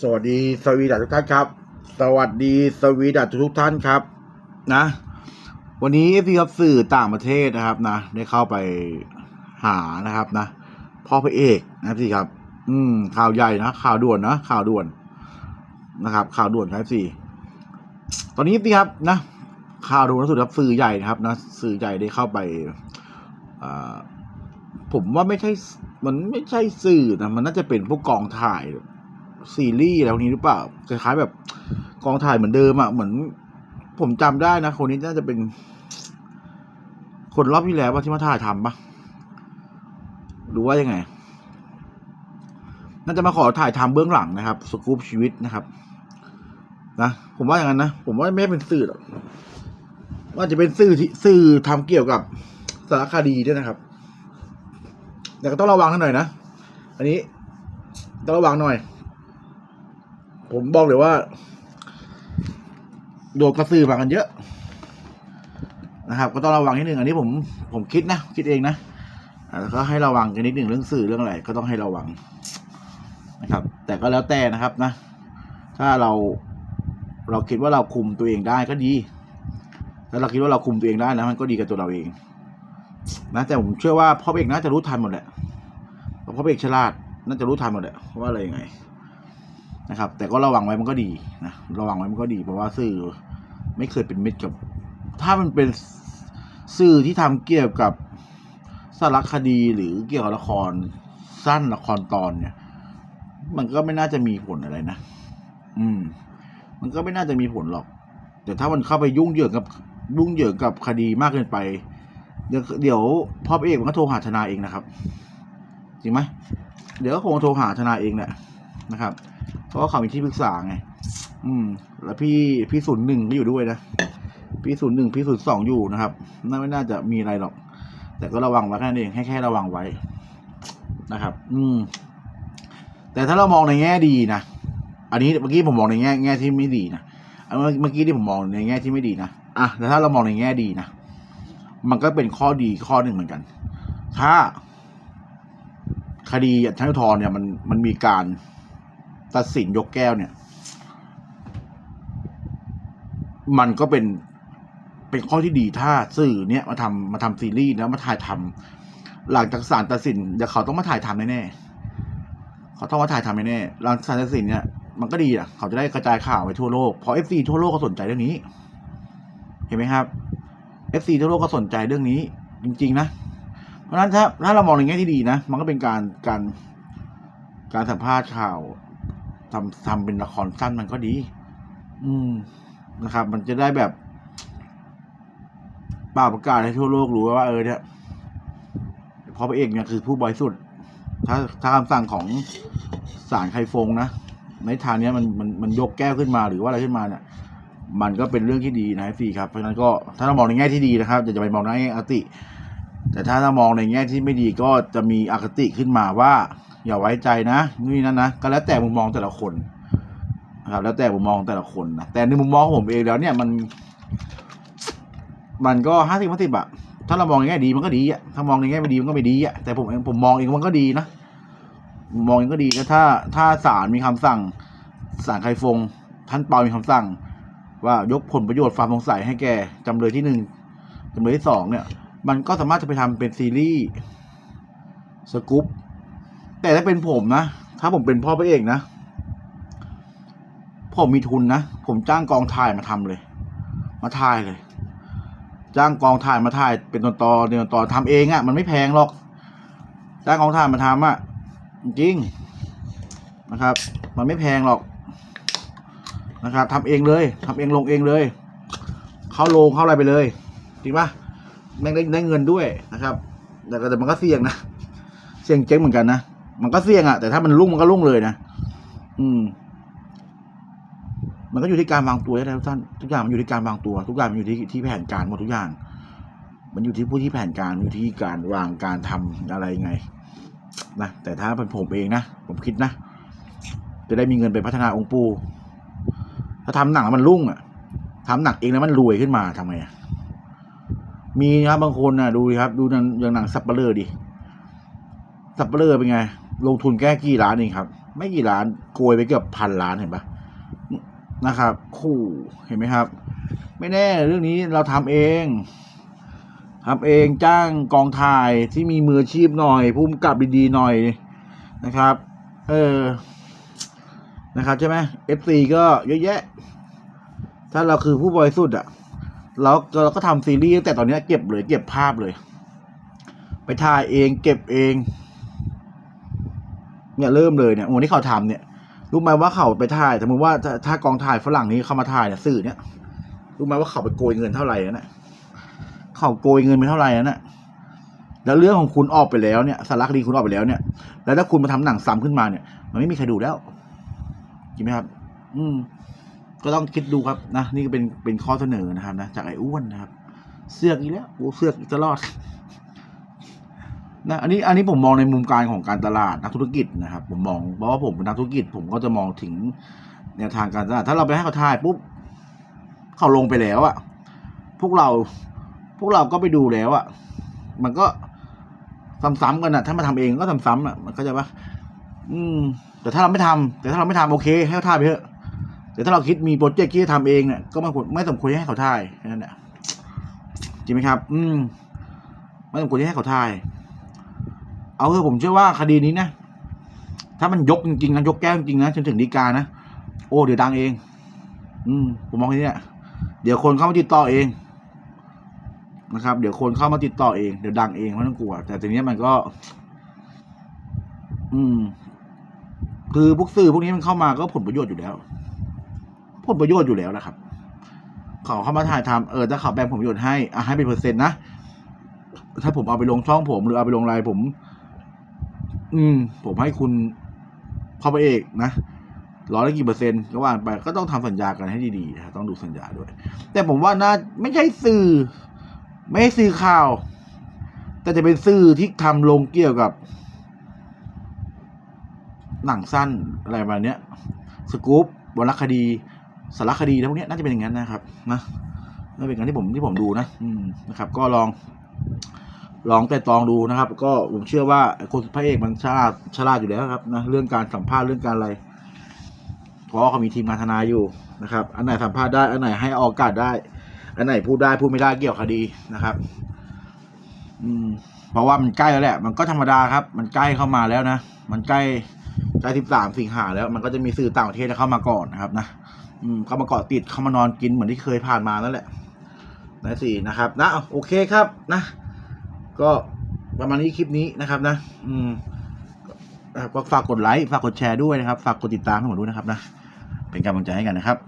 สวัสดีสวีดัตทุกท่านครับ สวัสดีสวีดัตทุกท่านครับ นะ วันนี้พี่ครับสื่อต่างประเทศนะครับนะ ได้เข้าไปหานะครับนะ พ่อพระเอกนะครับพี่ครับ อืม ข่าวใหญ่นะข่าวด่วนนะข่าวด่วนนะครับ ข่าวด่วนครับสี่ตอนนี้พี่ครับนะ ข่าวด่วนล่าสุดครับสื่อใหญ่นะครับนะสื่อใหญ่ได้เข้าไปอ่าผมว่าไม่ใช่มันไม่ใช่สื่อนะมันน่าจะเป็นพวกกองถ่าย ซีรีส์อะไรพวกนี้หรือเปล่าคล้ายๆแบบกองถ่ายเหมือนเดิมอะเหมือน ผมจำได้นะคนนี้น่าจะเป็น คนรอบที่แล้วว่าที่มาถ่ายทำปะหรือว่ายังไง น่าจะมาขอถ่ายทำเบื้องหลังนะครับสกู๊ปชีวิตนะครับนะผมว่าอย่างนั้นนะผมว่าไม่เป็นสื่อหรอกว่าจะเป็นสื่อที่สื่อทำเกี่ยวกับสารคดีด้วยนะครับ แต่ก็ต้องระวังหน่อยนะ อันนี้ต้องระวังหน่อย ผมบอกเลยว่า โดนกระสือมากันเยอะนะครับ ก็ต้องระวังนิดนึงอันนี้ผมผมคิดนะ คิดเองนะแล้วก็ให้ระวังกันนิดหนึ่งเรื่องสื่อเรื่องอะไรก็ต้องให้ระวังนะครับ แต่ก็แล้วแต่นะครับนะ ถ้าเราเราคิดว่าเราคุมตัวเองได้ก็ดีถ้าเราคิดว่าเราคุมตัวเองได้นะมันก็ดีกับตัวเราเองนะแต่ผมเชื่อว่าพ่อเอกน่าจะรู้ทันหมดแหละเพราะพ่อเอกฉลาดน่าจะรู้ทันหมดแหละว่าอะไรยังไง นะครับ แต่ก็ระวังไว้มันก็ดีนะระวังไว้มันก็ดี เพราะว่าสื่อไม่เคยเป็นมิตรกับ ถ้ามันเป็นสื่อที่ทำเกี่ยวกับสารคดีหรือเกี่ยวกับละครสั้นละครตอนเนี่ย มันก็ไม่น่าจะมีผลอะไรนะ อืม มันก็ไม่น่าจะมีผลหรอก แต่ถ้ามันเข้าไปยุ่งเหยิงกับยุ่งเหยิงกับคดีมากเกินไป เดี๋ยวเดี๋ยวพ่อเอกมันก็โทรหาทนายเองนะครับ จริงไหมเดี๋ยวก็คงโทรหาทนายเองแหละนะครับ เพราะว่าเขามีที่ปรึกษาไง อืม แล้วพี่พี่ศูนย์หนึ่งก็อยู่ด้วยนะ พี่ศูนย์หนึ่งพี่ศูนย์สองอยู่นะครับ น่าไม่น่าจะมีอะไรหรอก แต่ก็ระวังไว้แค่นั้นเองให้แค่ระวังไว้นะครับ อืม แต่ถ้าเรามองในแง่ดีนะ อันนี้เมื่อกี้ผมมองในแง่แง่ที่ไม่ดีนะอันเมื่อเมื่อกี้ที่ผมมองในแง่ที่ไม่ดีนะ อะ แต่ถ้าเรามองในแง่ดีนะ มันก็เป็นข้อดีข้อหนึ่งเหมือนกัน ถ้า คดีชั้นอุทธรณ์เนี่ยมันมันมีการ ตัดสินยกแก้วเนี่ย มันก็เป็นเป็นข้อที่ดีถ้าสื่อเนี่ยมาทำมาทำซีรีส์แล้วมาถ่ายทำหลังจากศาลตัดสินเดี๋ยวเขาต้องมาถ่ายทำแน่ๆเขาต้องมาถ่ายทำแน่ๆหลังศาลตัดสินเนี่ยมันก็ดีอะ เขาจะได้กระจายข่าวไปทั่วโลกเพราะเอฟซีทั่วโลกก็สนใจเรื่องนี้ เห็นไหมครับเอฟซีทั่วโลกก็สนใจเรื่องนี้ จริง ๆ นะ เพราะฉะนั้นถ้าถ้าเรามองในแง่ที่ดีนะ มันก็เป็นการการการสัมภาษณ์ข่าว ทำทำเป็นละครสั้นมันก็ดี อืมนะครับ มันจะได้แบบป่าประกาศให้ทั่วโลกรู้ว่าเออเนี่ยพอพระเอกเนี่ยคือผู้บริสุทธิ์ถ้าถ้าคำสั่งของศาลไคฟงนะในทางเนี้ยมันมันมันยกแก้วขึ้นมาหรือว่าอะไรขึ้นมาเนี่ย มันก็เป็นเรื่องที่ดีนะพี่ครับเพราะฉะนั้นก็ถ้าเรามองในแง่ที่ดีนะครับอย่าจะไปมองในแง่อคติ แต่ถ้าเรามองในแง่ที่ไม่ดีก็จะมีอคติขึ้นมาว่า อย่าไว้ใจนะนี่นั่นนะก็แล้วแต่มุมมองแต่ละคนนะครับ แล้วแต่มุมมองแต่ละคนนะแต่ในมุมมองของผมเองแล้วเนี่ยมัน มันก็ห้าสิบห้าสิบอะถ้าเรามองในแง่ดีมันก็ดีอะถ้ามองในแง่ไม่ดีมันก็ไม่ดีอะแต่ผมผมมองเองมันก็ดีนะมองเองก็ดีแล้วถ้า ถ้าศาลมีคำสั่งศาลไคฟง ท่านเปามีคำสั่ง ว่ายกผลประโยชน์ความสงสัยให้แก่จำเลยที่หนึ่งจำเลยที่สองเนี่ย มันก็สามารถจะไปทำเป็นซีรีส์สกู๊ป แต่ถ้าเป็นผมนะ ถ้าผมเป็นพ่อพระเอกนะ ผมมีทุนนะ ผมจ้างกองถ่ายมาทำเลย มาถ่ายเลย จ้างกองถ่ายมาถ่าย เป็นตอนตอนเดือนตอนทำเองอะ่ะ มันไม่แพงหรอก จ้างกองถ่ายมาทำอะ่ะ จริงนะครับ มันไม่แพงหรอกนะครับทำเองเลยทำเองลงเองเลย เข้าโรงเข้าอะไรไปเลย จริงปะแม่งได้ได้เงินด้วยนะครับ แต่ก็แต่มันก็เสี่ยงนะ เสี่ยงเจ๊งเหมือนกันนะ มันก็เสี่ยงอะแต่ถ้ามันรุ่งมันก็รุ่งเลยนะอืม มันก็อยู่ที่การวางตัวนะทุกท่านทุกอย่างมันอยู่ที่การวางตัว ทุกอย่างมันอยู่ที่ที่แผนการหมดทุกอย่าง มันอยู่ที่ผู้ที่แผนการอยู่ที่การวางการทำอะไรไงนะแต่ถ้าเป็นผมเองนะผมคิดนะจะได้มีเงินไปพัฒนาองค์ปูถ้าทำหนังแล้วมันรุ่งอะทำหนังเองแล้วมันรวยขึ้นมาทำไงอะมีนะครับบางคนนะดูครับ ดูอย่างหนังสับเปลือดิสับเปลือเป็นไง ลงทุนแก้กี่ล้านเองครับ ไม่กี่ล้านโกยไปเกือบพันล้านเห็นปะนะครับ คู่เห็นไหมครับ ไม่แน่เรื่องนี้เราทำเองทำเองจ้างกองถ่ายที่มีมืออาชีพหน่อยภูมิกับดีๆหน่อยนะครับ เออนะครับใช่ไหม FC ก็เยอะแยะ ถ้าเราคือผู้บริสุทธิ์อะเราเราก็ทำซีรีส์แต่ตอนนี้เก็บเลย เก็บภาพเลย ไปถ่ายเองเก็บเอง เนี่ยเริ่มเลยเนี่ยวันที่เขาทำเนี่ยรู้ไหมว่าเขาไปถ่ายสมมติว่าถ้าถ้ากองถ่ายฝรั่งนี้เขามาถ่ายเนี่ยสื่อเนี่ยรู้ไหมว่าเขาไปโกยเงินเท่าไหร่นะเขาโกยเงินไปเท่าไหร่นะแล้วเรื่องของคุณออกไปแล้วเนี่ยสารคดีคุณออกไปแล้วเนี่ย แล้วถ้าคุณมาทำหนังซ้ำขึ้นมาเนี่ย มันไม่มีใครดูแล้วจริงไหมครับ อืม ก็ต้องคิดดูครับนะนี่ก็เป็นเป็นข้อเสนอนะครับนะจากไอ้อ้วนนะครับ เสือกอีกแล้วโอ้เสือกอีกตลอด นะอันนี้อันนี้ผมมองในมุมการของการตลาดนักธุรกิจนะครับ ผมมองเพราะว่าผมเป็นนักธุรกิจ ผมก็จะมองถึงแนวทางการตลาด ถ้าเราไปให้เขาถ่ายปุ๊บเขาลงไปแล้วอะพวกเราพวกเราก็ไปดูแล้วอะมันก็ซ้ำๆกันอะถ้ามาทำเองก็ซ้ำๆอะมันก็จะว่าอืม แต่ถ้าเราไม่ทำแต่ถ้าเราไม่ทำโอเค ให้เขาถ่ายไปเถอะแต่ถ้าเราคิดมีโปรเจกต์ที่จะทำเองเนี่ยก็ไม่ควรไม่สมควรให้เขาถ่ายแค่นั้นแหละจริงไหมครับ อืมไม่สมควรที่ให้เขาถ่าย เอาเถอะผมเชื่อว่าคดีนี้นะ ถ้ามันยกจริงๆนะยกแก้วจริงๆนะจนถึงฎีกานะโอ้เดี๋ยวดังเอง อืมผมมองแค่นี้แหละเดี๋ยวคนเข้ามาติดต่อเองนะครับ เดี๋ยวคนเข้ามาติดต่อเองเดี๋ยวดังเองไม่ต้องกลัว แต่ทีนี้มันก็ อืม คือพวกสื่อพวกนี้มันเข้ามาก็ผลประโยชน์อยู่แล้ว ผลประโยชน์อยู่แล้วนะครับเขาเข้ามาถ่ายทำเออถ้าเขาแบ่งผลประโยชน์ให้อะให้เป็นเปอร์เซ็นต์นะถ้าผมเอาไปลงช่องผมหรือเอาไปลงไลน์ผม อืม ผมให้คุณเข้าไปเอกนะร้อยละกี่เปอร์เซ็นต์ก็ว่าไปก็ต้องทำสัญญากันให้ดีๆนะต้องดูสัญญาด้วย แต่ผมว่าน่าไม่ใช่สื่อ ไม่ใช่สื่อข่าว แต่จะเป็นสื่อที่ทำลงเกี่ยวกับ หนังสั้นอะไรประมาณเนี้ยสกู๊ปวรรณคดี สารคดีแล้วพวกนี้น่าจะเป็นอย่างนั้นนะครับ นะน่าเป็นอย่างที่ผมที่ผมดูนะ อืมนะครับ ก็ลอง ลองแต่ตองดูนะครับ ก็ผมเชื่อว่าคนพระเอกมันฉลาดฉลาดอยู่แล้วครับนะเรื่องการสัมภาษณ์เรื่องการอะไรเพราะเขามีทีมงานทนายอยู่นะครับ อันไหนสัมภาษณ์ได้อันไหนให้ออกอากาศได้ อันไหนพูดได้พูดไม่ได้เกี่ยวกับคดีนะครับ อืม เพราะว่ามันใกล้แล้วแหละ มันก็ธรรมดาครับ มันใกล้เข้ามาแล้วนะมันใกล้ใกล้สิบสามสิงหาแล้ว มันก็จะมีสื่อต่างประเทศเข้ามาก่อนนะครับ นะอืมเข้ามาเกาะติดเข้ามานอนกินเหมือนที่เคยผ่านมานั่นแหละนะสี่นะครับ นะโอเคครับนะ ก็ประมาณนี้คลิปนี้นะครับนะ อืมก็ฝากกดไลค์ ฝากกดแชร์ด้วยนะครับ ฝากกดติดตามให้ผมด้วยนะครับนะ เป็นกำลังใจให้กันนะครับ